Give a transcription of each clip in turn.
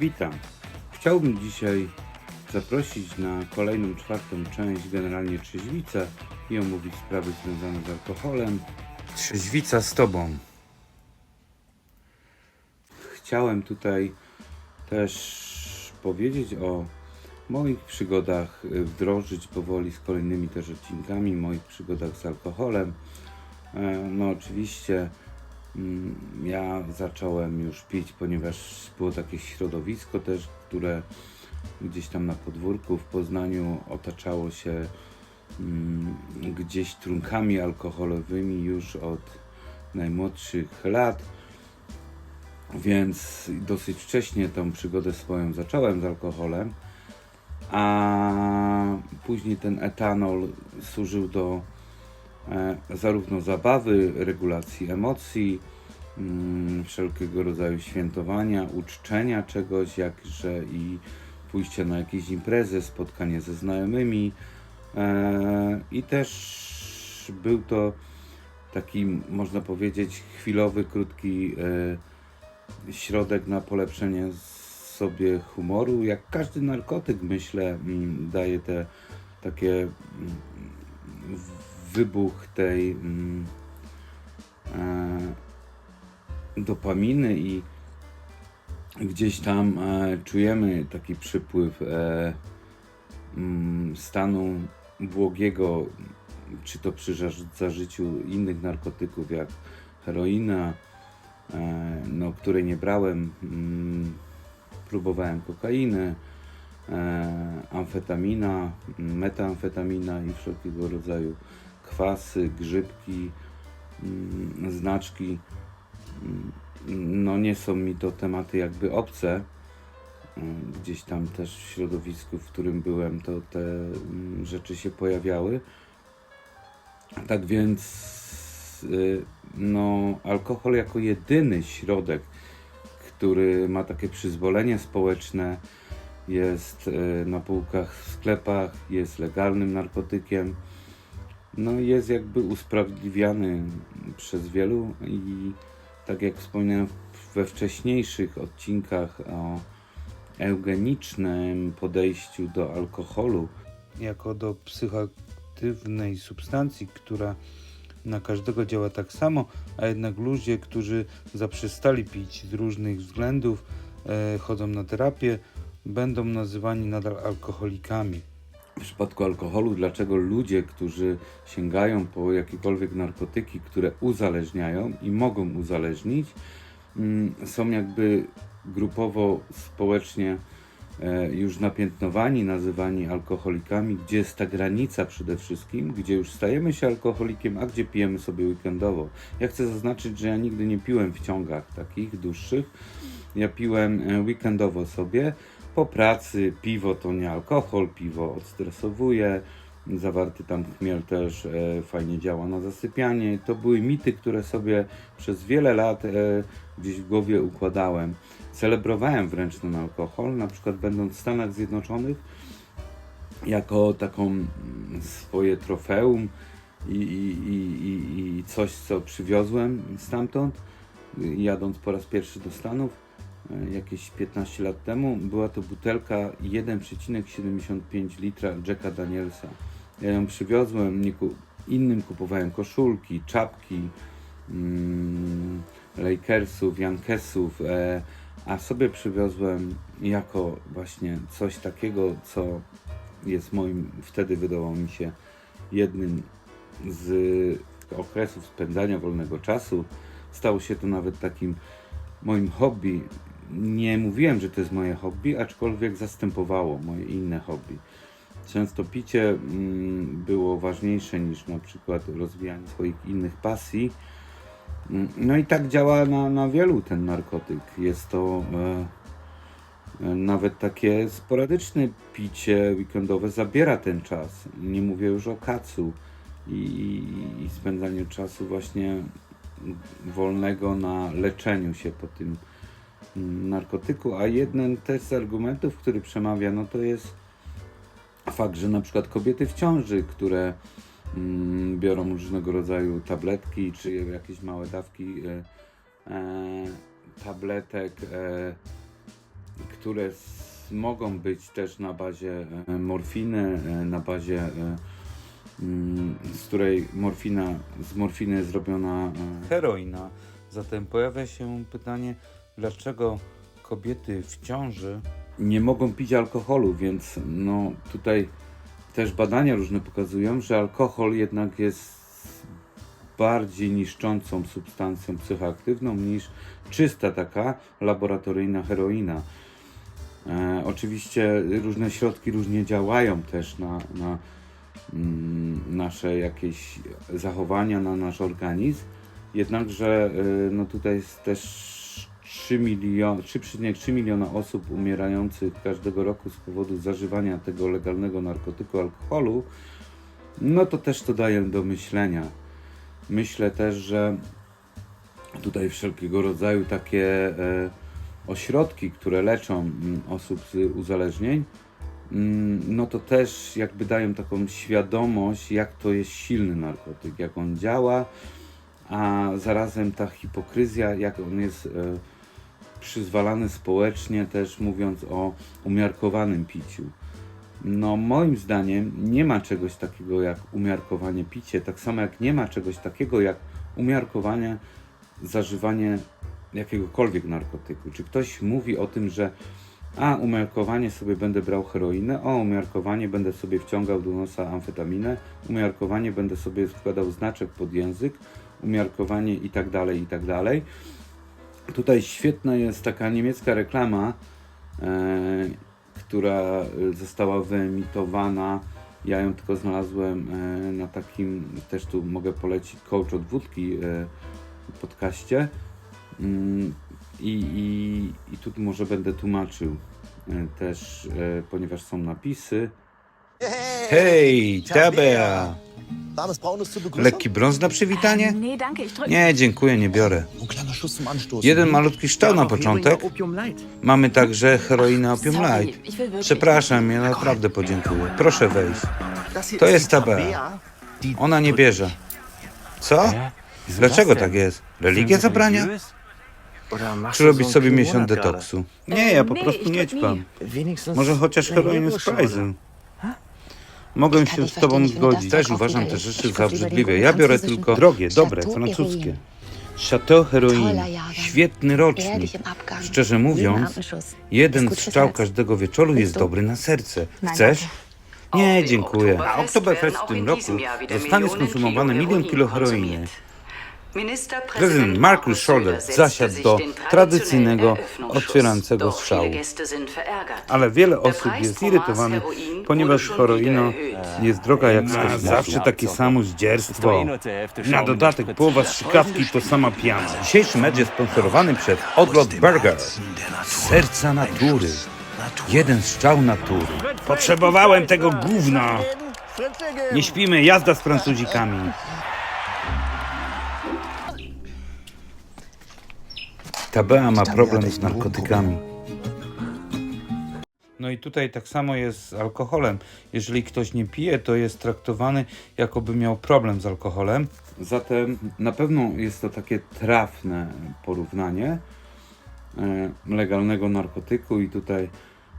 Witam. Chciałbym dzisiaj zaprosić na kolejną, czwartą część generalnie Trzeźwica i omówić sprawy związane z alkoholem. Trzeźwica z Tobą. Chciałem tutaj też powiedzieć o moich przygodach, y, wdrożyć powoli z kolejnymi też odcinkami, moich przygodach z alkoholem. E, No oczywiście ja zacząłem już pić, ponieważ było takie środowisko też, które gdzieś tam na podwórku w Poznaniu otaczało się mm, gdzieś trunkami alkoholowymi już od najmłodszych lat. Więc dosyć wcześnie tą przygodę swoją zacząłem z alkoholem, a później ten etanol służył do zarówno zabawy, regulacji emocji, mm, wszelkiego rodzaju świętowania, uczczenia czegoś, jakże i pójście na jakieś imprezy, spotkanie ze znajomymi. E, I też był to taki, można powiedzieć, chwilowy, krótki e, środek na polepszenie sobie humoru. Jak każdy narkotyk, myślę, mm, daje te takie mm, wybuch tej mm, e, dopaminy i gdzieś tam e, czujemy taki przypływ e, mm, stanu błogiego, czy to przy zaż- zażyciu innych narkotyków jak heroina, e, no, której nie brałem. Mm, próbowałem kokainy, e, amfetamina, metamfetamina i wszelkiego rodzaju kwasy, grzybki, mm, znaczki. Mm, No nie są mi to tematy jakby obce. Mm, Gdzieś tam też w środowisku, w którym byłem, to te rzeczy się pojawiały. Tak więc y, no, alkohol jako jedyny środek, który ma takie przyzwolenie społeczne, jest y, na półkach w sklepach, jest legalnym narkotykiem. No jest jakby usprawiedliwiany przez wielu i tak jak wspomniałem we wcześniejszych odcinkach o eugenicznym podejściu do alkoholu jako do psychoaktywnej substancji, która na każdego działa tak samo, a jednak ludzie, którzy zaprzestali pić z różnych względów, e, chodzą na terapię, będą nazywani nadal alkoholikami. W przypadku alkoholu, dlaczego ludzie, którzy sięgają po jakiekolwiek narkotyki, które uzależniają i mogą uzależnić, mm, są jakby grupowo, społecznie e, już napiętnowani, nazywani alkoholikami, gdzie jest ta granica przede wszystkim, gdzie już stajemy się alkoholikiem, a gdzie pijemy sobie weekendowo. Ja chcę zaznaczyć, że ja nigdy nie piłem w ciągach takich dłuższych. Ja piłem e, weekendowo sobie. Po pracy piwo to nie alkohol, piwo odstresowuje. Zawarty tam chmiel też e, fajnie działa na zasypianie. To były mity, które sobie przez wiele lat e, gdzieś w głowie układałem. Celebrowałem wręcz ten alkohol, na przykład będąc w Stanach Zjednoczonych, jako taką mm, swoje trofeum i, i, i, i- coś, co przywiozłem stamtąd, jadąc po raz pierwszy do Stanów jakieś 15 lat temu. Była to butelka 1,75 litra Jacka Danielsa. Ja ją przywiozłem, innym kupowałem koszulki, czapki, mm, Lakersów, Yankesów, e, a sobie przywiozłem jako właśnie coś takiego, co jest moim, wtedy wydawało mi się jednym z okresów spędzania wolnego czasu. Stało się to nawet takim moim hobby. Nie mówiłem, że to jest moje hobby, aczkolwiek zastępowało moje inne hobby. Często picie mm, było ważniejsze niż na przykład rozwijanie swoich innych pasji. Mm, No i tak działa na, na wielu ten narkotyk. Jest to e, e, nawet takie sporadyczne picie weekendowe zabiera ten czas. Nie mówię już o kacu i, i, i spędzaniu czasu właśnie wolnego na leczeniu się po tym narkotyku. A jeden też z argumentów, który przemawia, no to jest fakt, że na przykład kobiety w ciąży, które mm, biorą różnego rodzaju tabletki czy jakieś małe dawki e, e, tabletek, e, które mogą być też na bazie e, morfiny, e, na bazie, e, mm, z której morfina, z morfiny jest zrobiona e, heroina. Zatem pojawia się pytanie, dlaczego kobiety w ciąży nie mogą pić alkoholu, więc no tutaj też badania różne pokazują, że alkohol jednak jest bardziej niszczącą substancją psychoaktywną niż czysta taka laboratoryjna heroina. E, oczywiście różne środki różnie działają też na, na mm, nasze jakieś zachowania, na nasz organizm. Jednakże y, no tutaj jest też 3 milion, 3,3 miliona osób umierających każdego roku z powodu zażywania tego legalnego narkotyku alkoholu. No to też to daje do myślenia. Myślę też, że tutaj wszelkiego rodzaju takie e, ośrodki, które leczą mm, osób z uzależnień, mm, no to też jakby dają taką świadomość, jak to jest silny narkotyk, jak on działa, a zarazem ta hipokryzja, jak on jest e, przyzwalany społecznie, też mówiąc o umiarkowanym piciu. No, moim zdaniem nie ma czegoś takiego jak umiarkowanie picie, tak samo jak nie ma czegoś takiego jak umiarkowanie zażywanie jakiegokolwiek narkotyku. Czy ktoś mówi o tym, że a umiarkowanie sobie będę brał heroinę, o umiarkowanie będę sobie wciągał do nosa amfetaminę, umiarkowanie będę sobie wkładał znaczek pod język, umiarkowanie i tak dalej, i tak dalej. Tutaj świetna jest taka niemiecka reklama, e, która została wyemitowana. Ja ją tylko znalazłem e, na takim, też tu mogę polecić, coach od wódki e, podcaście. Mm, I, i, I tu może będę tłumaczył e, też, e, ponieważ są napisy. Hej, Tabea! Lekki brąz na przywitanie? Nie, dziękuję, nie biorę. Jeden malutki szczał na początek. Mamy także heroinę Opium Light. Przepraszam, ja naprawdę podziękuję. Proszę wejść. To jest. Die Ona nie bierze. Co? Dlaczego tak jest? Religia zabrania? Czy robić so sobie miesiąc detoksu? Nie, ja po prostu nie drück ćpam. Może chociaż heroinę z Pfizem. Mogę się z tobą zgodzić. Też uważam te rzeczy za obrzydliwe. Ja biorę tylko drogie, dobre, francuskie. Chateau Heroin. Świetny rocznik. Szczerze mówiąc, jeden strzał każdego wieczoru jest dobry na serce. Chcesz? Nie, dziękuję. Na Oktoberfest w tym roku zostanie skonsumowane milion kilo heroiny. Prezydent Marcus Scholz zasiadł do tradycyjnego, otwierającego strzału. Ale wiele osób jest zirytowanych, ponieważ heroina jest droga jak z kosmosu. Zawsze takie samo zdzierstwo. Na dodatek połowa strzykawki to sama piana. Dzisiejszy mecz jest sponsorowany przez Odlot Burger. Serca natury. Jeden strzał natury. Potrzebowałem tego gówna. Nie śpimy, jazda z Francuzikami. Tabea ma problem z narkotykami. No i tutaj tak samo jest z alkoholem. Jeżeli ktoś nie pije, to jest traktowany jakoby miał problem z alkoholem. Zatem na pewno jest to takie trafne porównanie e, legalnego narkotyku i tutaj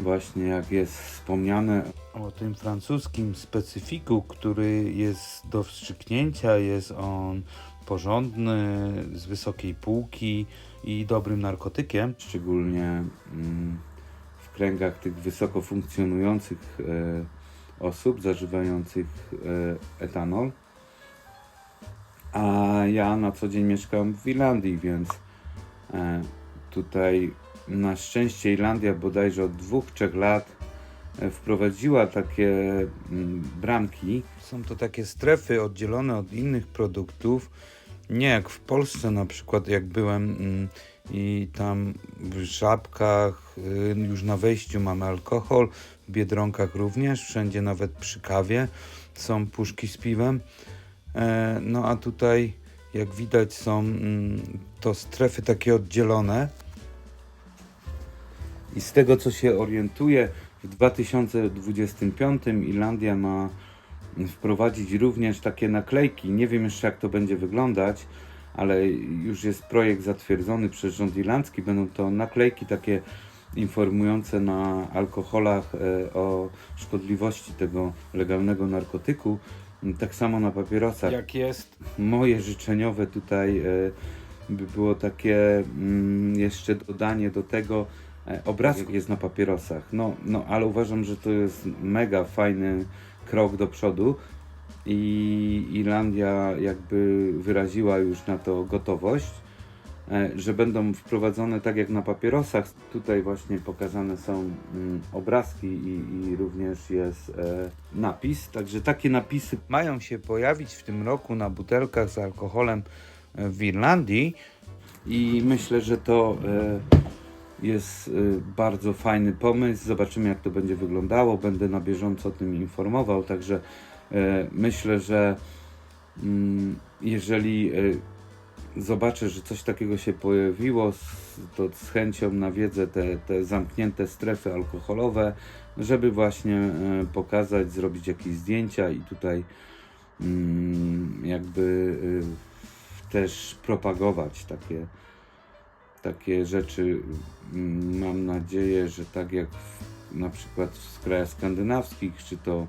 właśnie jak jest wspomniane o tym francuskim specyfiku, który jest do wstrzyknięcia, jest on porządny, z wysokiej półki i dobrym narkotykiem, szczególnie mm, w kręgach tych wysoko funkcjonujących e, osób zażywających e, etanol. A ja na co dzień mieszkam w Irlandii, więc e, tutaj na szczęście Irlandia bodajże od dwóch, trzech lat e, wprowadziła takie mm, bramki. Są to takie strefy oddzielone od innych produktów. Nie jak w Polsce na przykład, jak byłem mm, i tam w Żabkach y, już na wejściu mamy alkohol, w Biedronkach również, wszędzie nawet przy kawie są puszki z piwem. E, no a tutaj jak widać są mm, to strefy takie oddzielone. I z tego co się orientuję, w 2025 Irlandia ma wprowadzić również takie naklejki. Nie wiem jeszcze jak to będzie wyglądać, ale już jest projekt zatwierdzony przez rząd irlandzki. Będą to naklejki takie informujące na alkoholach e, o szkodliwości tego legalnego narkotyku. Tak samo na papierosach. Jak jest? Moje życzeniowe tutaj e, by było takie mm, jeszcze dodanie do tego obrazek jest na papierosach. No, no, ale uważam, że to jest mega fajny krok do przodu i Irlandia jakby wyraziła już na to gotowość, e, że będą wprowadzone tak jak na papierosach. Tutaj właśnie pokazane są mm, obrazki i, i również jest e, napis. Także takie napisy mają się pojawić w tym roku na butelkach z alkoholem e, w Irlandii i myślę, że to e, jest e, bardzo fajny pomysł. Zobaczymy, jak to będzie wyglądało. Będę na bieżąco o tym informował. Także e, myślę, że mm, jeżeli e, zobaczę, że coś takiego się pojawiło, to z chęcią nawiedzę te, te zamknięte strefy alkoholowe, żeby właśnie pokazać, zrobić jakieś zdjęcia i tutaj mm, jakby y, też propagować takie, takie rzeczy. Mm, Mam nadzieję, że tak jak w, na przykład w krajach skandynawskich, czy to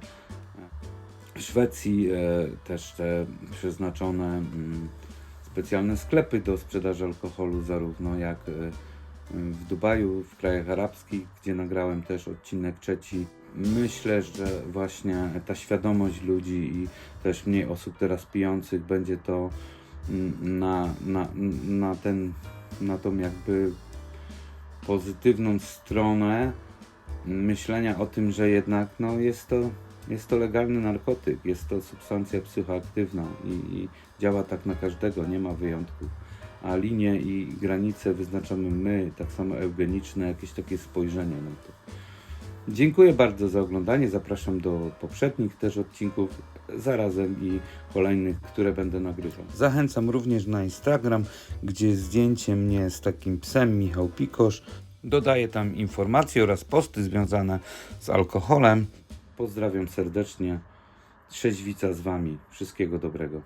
w Szwecji e, też te przeznaczone mm, specjalne sklepy do sprzedaży alkoholu, zarówno jak e, w Dubaju, w krajach arabskich, gdzie nagrałem też odcinek trzeci. Myślę, że właśnie ta świadomość ludzi i też mniej osób teraz pijących będzie to mm, na, na, na, ten, na tą jakby pozytywną stronę myślenia o tym, że jednak no, jest, to, jest to legalny narkotyk, jest to substancja psychoaktywna i, i działa tak na każdego, nie ma wyjątków. A linie i granice wyznaczamy my, tak samo eugeniczne, jakieś takie spojrzenie na to. Dziękuję bardzo za oglądanie. Zapraszam do poprzednich też odcinków, zarazem i kolejnych, które będę nagrywał. Zachęcam również na Instagram, gdzie zdjęcie mnie z takim psem Michał Pikosz. Dodaję tam informacje oraz posty związane z alkoholem. Pozdrawiam serdecznie. Trzeźwica z Wami. Wszystkiego dobrego.